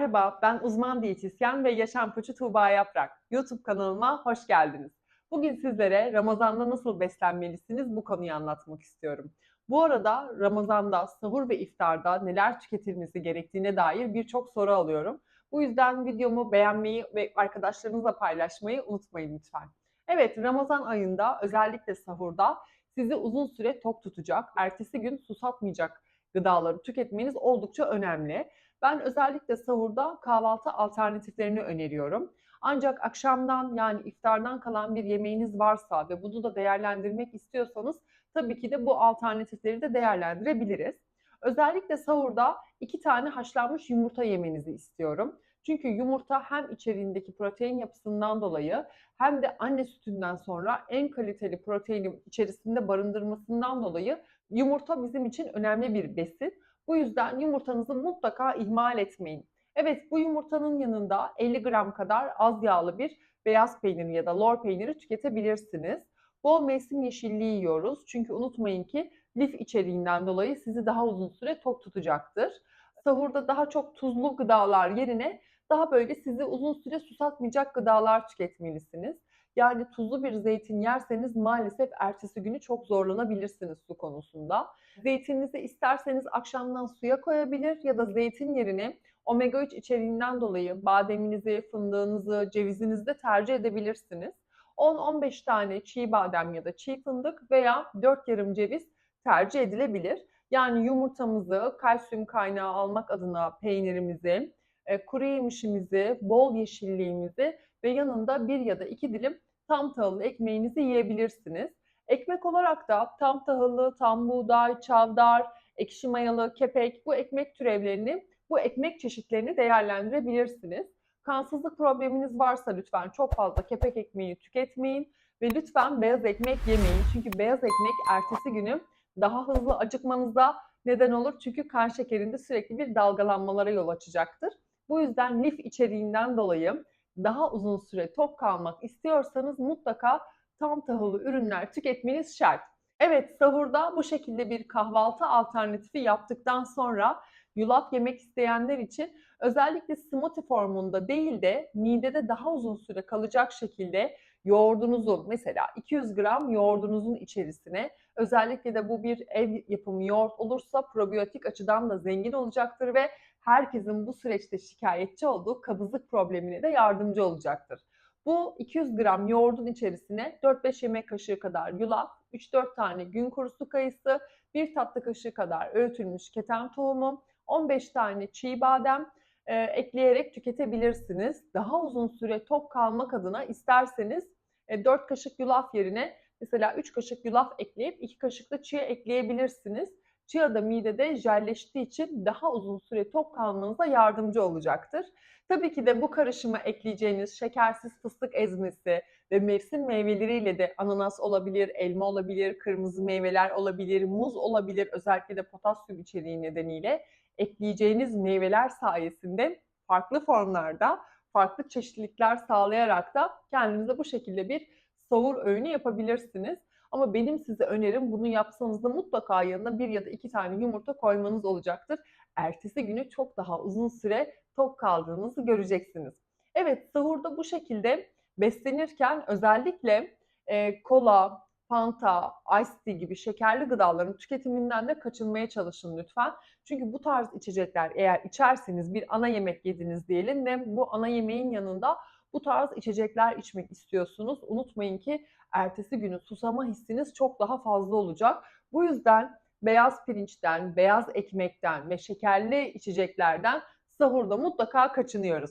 Merhaba, ben uzman diyetisyen ve yaşam koçu Tuğba Yaprak. YouTube kanalıma hoş geldiniz. Bugün sizlere Ramazan'da nasıl beslenmelisiniz bu konuyu anlatmak istiyorum. Bu arada Ramazan'da, sahur ve iftarda neler tüketilmesi gerektiğine dair birçok soru alıyorum. Bu yüzden videomu beğenmeyi ve arkadaşlarınızla paylaşmayı unutmayın lütfen. Evet, Ramazan ayında özellikle sahurda sizi uzun süre tok tutacak, ertesi gün susatmayacak gıdaları tüketmeniz oldukça önemli. Ben özellikle sahurda kahvaltı alternatiflerini öneriyorum. Ancak akşamdan yani iftardan kalan bir yemeğiniz varsa ve bunu da değerlendirmek istiyorsanız tabii ki de bu alternatifleri de değerlendirebiliriz. Özellikle sahurda iki tane haşlanmış yumurta yemenizi istiyorum. Çünkü yumurta hem içeriğindeki protein yapısından dolayı hem de anne sütünden sonra en kaliteli proteini içerisinde barındırmasından dolayı yumurta bizim için önemli bir besin. Bu yüzden yumurtanızı mutlaka ihmal etmeyin. Evet bu yumurtanın yanında 50 gram kadar az yağlı bir beyaz peynir ya da lor peyniri tüketebilirsiniz. Bol mevsim yeşilliği yiyoruz. Çünkü unutmayın ki lif içeriğinden dolayı sizi daha uzun süre tok tutacaktır. Sahurda daha çok tuzlu gıdalar yerine daha böyle sizi uzun süre susatmayacak gıdalar tüketmelisiniz. Yani tuzlu bir zeytin yerseniz maalesef ertesi günü çok zorlanabilirsiniz su konusunda. Zeytininizi isterseniz akşamdan suya koyabilir ya da zeytin yerine omega 3 içeriğinden dolayı bademinizi, fındığınızı, cevizinizi de tercih edebilirsiniz. 10-15 tane çiğ badem ya da çiğ fındık veya 4 yarım ceviz tercih edilebilir. Yani yumurtamızı kalsiyum kaynağı almak adına peynirimizi, e, kuru yemişimizi, bol yeşilliğimizi ve yanında bir ya da iki dilim tam tahıllı ekmeğinizi yiyebilirsiniz. Ekmek olarak da tam tahıllı, tam buğday, çavdar, ekşi mayalı, kepek bu ekmek türevlerini, bu ekmek çeşitlerini değerlendirebilirsiniz. Kansızlık probleminiz varsa lütfen çok fazla kepek ekmeği tüketmeyin ve lütfen beyaz ekmek yemeyin. Çünkü beyaz ekmek ertesi günü daha hızlı acıkmanıza neden olur. Çünkü kan şekerinde sürekli bir dalgalanmalara yol açacaktır. Bu yüzden lif içeriğinden dolayı daha uzun süre tok kalmak istiyorsanız mutlaka tam tahıllı ürünler tüketmeniz şart. Evet sahurda bu şekilde bir kahvaltı alternatifi yaptıktan sonra yulaf yemek isteyenler için özellikle smoothie formunda değil de midede daha uzun süre kalacak şekilde yoğurdunuzu mesela 200 gram yoğurdunuzun içerisine özellikle de bu bir ev yapımı yoğurt olursa probiyotik açıdan da zengin olacaktır ve herkesin bu süreçte şikayetçi olduğu kabızlık problemine de yardımcı olacaktır. Bu 200 gram yoğurdun içerisine 4-5 yemek kaşığı kadar yulaf, 3-4 tane gün kurusu kayısı, 1 tatlı kaşığı kadar öğütülmüş keten tohumu, 15 tane çiğ badem e, ekleyerek tüketebilirsiniz. Daha uzun süre tok kalmak adına isterseniz e, 4 kaşık yulaf yerine mesela 3 kaşık yulaf ekleyip 2 kaşık da chia ekleyebilirsiniz. Chia da midede jelleştiği için daha uzun süre tok kalmanıza yardımcı olacaktır. Tabii ki de bu karışıma ekleyeceğiniz şekersiz fıstık ezmesi ve mevsim meyveleriyle de ananas olabilir, elma olabilir, kırmızı meyveler olabilir, muz olabilir özellikle de potasyum içeriği nedeniyle ekleyeceğiniz meyveler sayesinde farklı formlarda farklı çeşitlilikler sağlayarak da kendinize bu şekilde bir sahur öğünü yapabilirsiniz. Ama benim size önerim bunu yapsanız da mutlaka yanına bir ya da iki tane yumurta koymanız olacaktır. Ertesi günü çok daha uzun süre tok kaldığınızı göreceksiniz. Evet sahurda bu şekilde beslenirken özellikle e, kola, Fanta, Ice Tea gibi şekerli gıdaların tüketiminden de kaçınmaya çalışın lütfen. Çünkü bu tarz içecekler eğer içerseniz bir ana yemek yediniz diyelim ve bu ana yemeğin yanında bu tarz içecekler içmek istiyorsunuz. Unutmayın ki ertesi günü susama hissiniz çok daha fazla olacak. Bu yüzden beyaz pirinçten, beyaz ekmekten ve şekerli içeceklerden sahurda mutlaka kaçınıyoruz.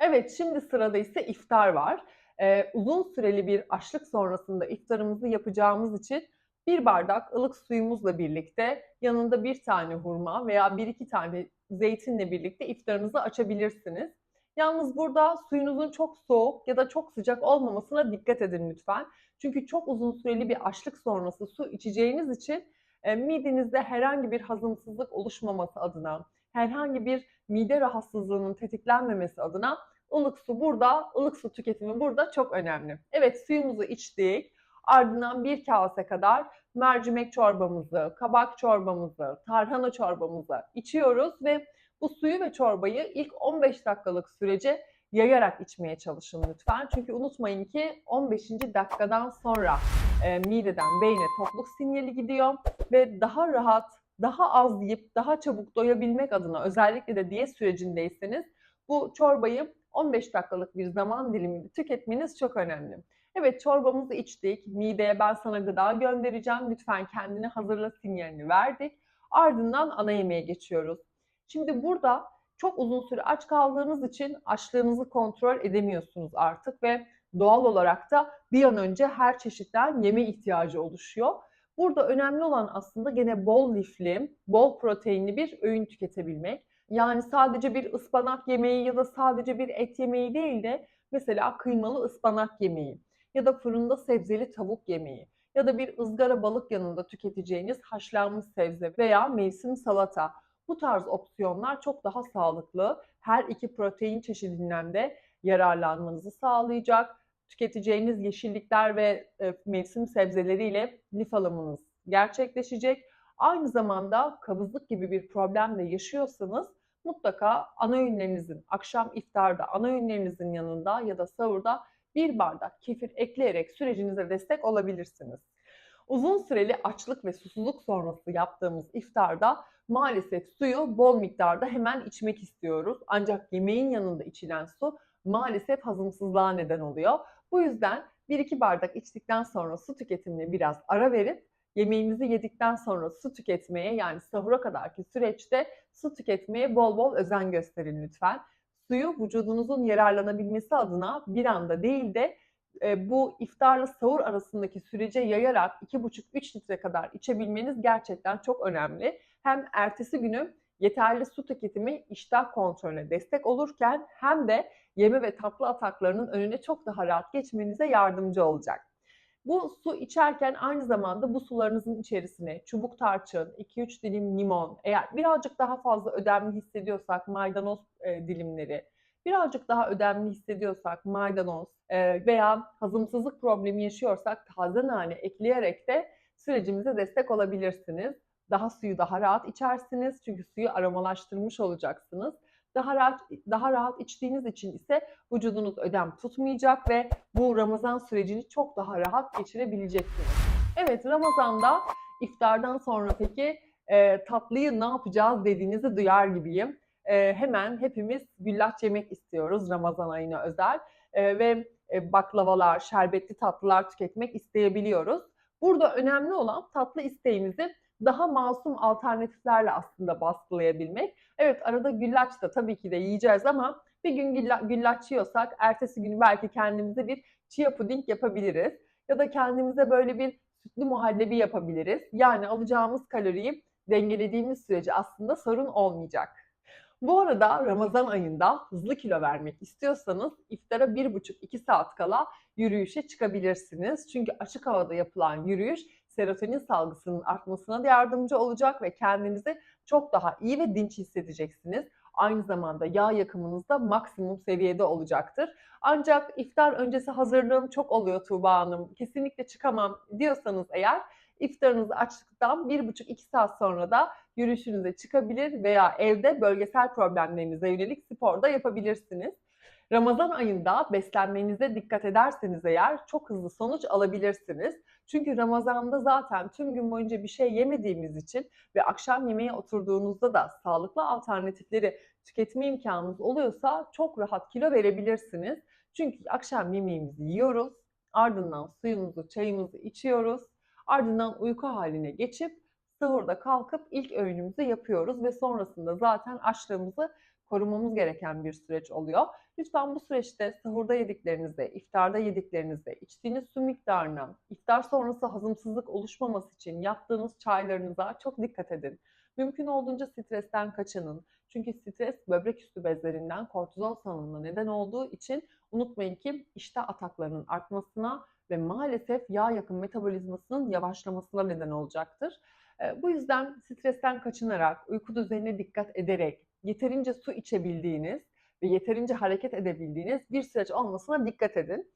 Evet şimdi sırada ise iftar var. Ee, uzun süreli bir açlık sonrasında iftarımızı yapacağımız için bir bardak ılık suyumuzla birlikte yanında bir tane hurma veya bir iki tane zeytinle birlikte iftarınızı açabilirsiniz. Yalnız burada suyunuzun çok soğuk ya da çok sıcak olmamasına dikkat edin lütfen. Çünkü çok uzun süreli bir açlık sonrası su içeceğiniz için e, midenizde herhangi bir hazımsızlık oluşmaması adına, herhangi bir mide rahatsızlığının tetiklenmemesi adına ılık su burada, ılık su tüketimi burada çok önemli. Evet suyumuzu içtik. Ardından bir kase kadar mercimek çorbamızı, kabak çorbamızı, tarhana çorbamızı içiyoruz ve Bu suyu ve çorbayı ilk 15 dakikalık sürece yayarak içmeye çalışın lütfen. Çünkü unutmayın ki 15. dakikadan sonra e, mideden beyne tokluk sinyali gidiyor ve daha rahat, daha az yiyip daha çabuk doyabilmek adına özellikle de diyet sürecindeyseniz bu çorbayı 15 dakikalık bir zaman diliminde tüketmeniz çok önemli. Evet çorbamızı içtik. Mideye ben sana gıda göndereceğim. Lütfen kendini hazırla sinyalini verdik. Ardından ana yemeğe geçiyoruz. Şimdi burada çok uzun süre aç kaldığınız için açlığınızı kontrol edemiyorsunuz artık ve doğal olarak da bir an önce her çeşitten yeme ihtiyacı oluşuyor. Burada önemli olan aslında gene bol lifli, bol proteinli bir öğün tüketebilmek. Yani sadece bir ıspanak yemeği ya da sadece bir et yemeği değil de mesela kıymalı ıspanak yemeği ya da fırında sebzeli tavuk yemeği ya da bir ızgara balık yanında tüketeceğiniz haşlanmış sebze veya mevsim salata. Bu tarz opsiyonlar çok daha sağlıklı. Her iki protein çeşidinden de yararlanmanızı sağlayacak. Tüketeceğiniz yeşillikler ve e, mevsim sebzeleriyle lif alımınız gerçekleşecek. Aynı zamanda kabızlık gibi bir problemle yaşıyorsanız mutlaka ana öğünlerinizin, akşam iftarda ana öğünlerinizin yanında ya da sahurda bir bardak kefir ekleyerek sürecinize destek olabilirsiniz. Uzun süreli açlık ve susuzluk sonrası yaptığımız iftarda maalesef suyu bol miktarda hemen içmek istiyoruz. Ancak yemeğin yanında içilen su maalesef hazımsızlığa neden oluyor. Bu yüzden 1-2 bardak içtikten sonra su tüketimine biraz ara verip yemeğimizi yedikten sonra su tüketmeye yani sahura kadarki süreçte su tüketmeye bol bol özen gösterin lütfen. Suyu vücudunuzun yararlanabilmesi adına bir anda değil de e, bu iftarla sahur arasındaki sürece yayarak 2,5-3 litre kadar içebilmeniz gerçekten çok önemli. Hem ertesi günü yeterli su tüketimi iştah kontrolüne destek olurken hem de yeme ve tatlı ataklarının önüne çok daha rahat geçmenize yardımcı olacak. Bu su içerken aynı zamanda bu sularınızın içerisine çubuk tarçın, 2-3 dilim limon, eğer birazcık daha fazla ödemli hissediyorsak maydanoz e, dilimleri, birazcık daha ödemli hissediyorsak maydanoz e, veya hazımsızlık problemi yaşıyorsak taze nane ekleyerek de sürecimize destek olabilirsiniz. Daha suyu daha rahat içersiniz çünkü suyu aromalaştırmış olacaksınız. Daha rahat daha rahat içtiğiniz için ise vücudunuz ödem tutmayacak ve bu Ramazan sürecini çok daha rahat geçirebileceksiniz. Evet Ramazan'da iftardan sonra peki e, tatlıyı ne yapacağız dediğinizi duyar gibiyim. E, hemen hepimiz güllaç yemek istiyoruz Ramazan ayına özel e, ve e, baklavalar, şerbetli tatlılar tüketmek isteyebiliyoruz. Burada önemli olan tatlı isteğimizi daha masum alternatiflerle aslında baskılayabilmek. Evet arada güllaç da tabii ki de yiyeceğiz ama bir gün güllaç yiyorsak ertesi gün belki kendimize bir chia puding yapabiliriz. Ya da kendimize böyle bir sütlü muhallebi yapabiliriz. Yani alacağımız kaloriyi dengelediğimiz sürece aslında sorun olmayacak. Bu arada Ramazan ayında hızlı kilo vermek istiyorsanız iftara 1,5-2 saat kala yürüyüşe çıkabilirsiniz. Çünkü açık havada yapılan yürüyüş serotonin salgısının artmasına da yardımcı olacak ve kendinizi çok daha iyi ve dinç hissedeceksiniz. Aynı zamanda yağ yakımınız da maksimum seviyede olacaktır. Ancak iftar öncesi hazırlığım çok oluyor Tuğba Hanım. Kesinlikle çıkamam diyorsanız eğer iftarınızı açtıktan 1,5-2 saat sonra da yürüyüşünüze çıkabilir veya evde bölgesel problemlerinize yönelik spor da yapabilirsiniz. Ramazan ayında beslenmenize dikkat ederseniz eğer çok hızlı sonuç alabilirsiniz. Çünkü Ramazan'da zaten tüm gün boyunca bir şey yemediğimiz için ve akşam yemeğe oturduğunuzda da sağlıklı alternatifleri tüketme imkanınız oluyorsa çok rahat kilo verebilirsiniz. Çünkü akşam yemeğimizi yiyoruz, ardından suyumuzu, çayımızı içiyoruz, ardından uyku haline geçip sahurda kalkıp ilk öğünümüzü yapıyoruz ve sonrasında zaten açlığımızı korumamız gereken bir süreç oluyor. Lütfen bu süreçte sahurda yediklerinizde, iftarda yediklerinizde, içtiğiniz su miktarına, iftar sonrası hazımsızlık oluşmaması için yaptığınız çaylarınıza çok dikkat edin. Mümkün olduğunca stresten kaçının. Çünkü stres böbrek üstü bezlerinden kortizol salınımına neden olduğu için unutmayın ki iştah ataklarının artmasına ve maalesef yağ yakın metabolizmasının yavaşlamasına neden olacaktır. Bu yüzden stresten kaçınarak, uyku düzenine dikkat ederek, yeterince su içebildiğiniz ve yeterince hareket edebildiğiniz bir süreç olmasına dikkat edin.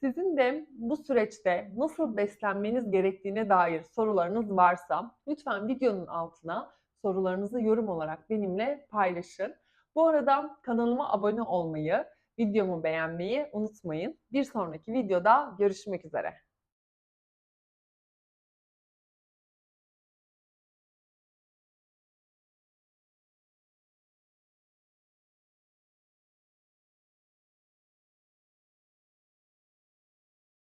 Sizin de bu süreçte nasıl beslenmeniz gerektiğine dair sorularınız varsa lütfen videonun altına sorularınızı yorum olarak benimle paylaşın. Bu arada kanalıma abone olmayı, videomu beğenmeyi unutmayın. Bir sonraki videoda görüşmek üzere.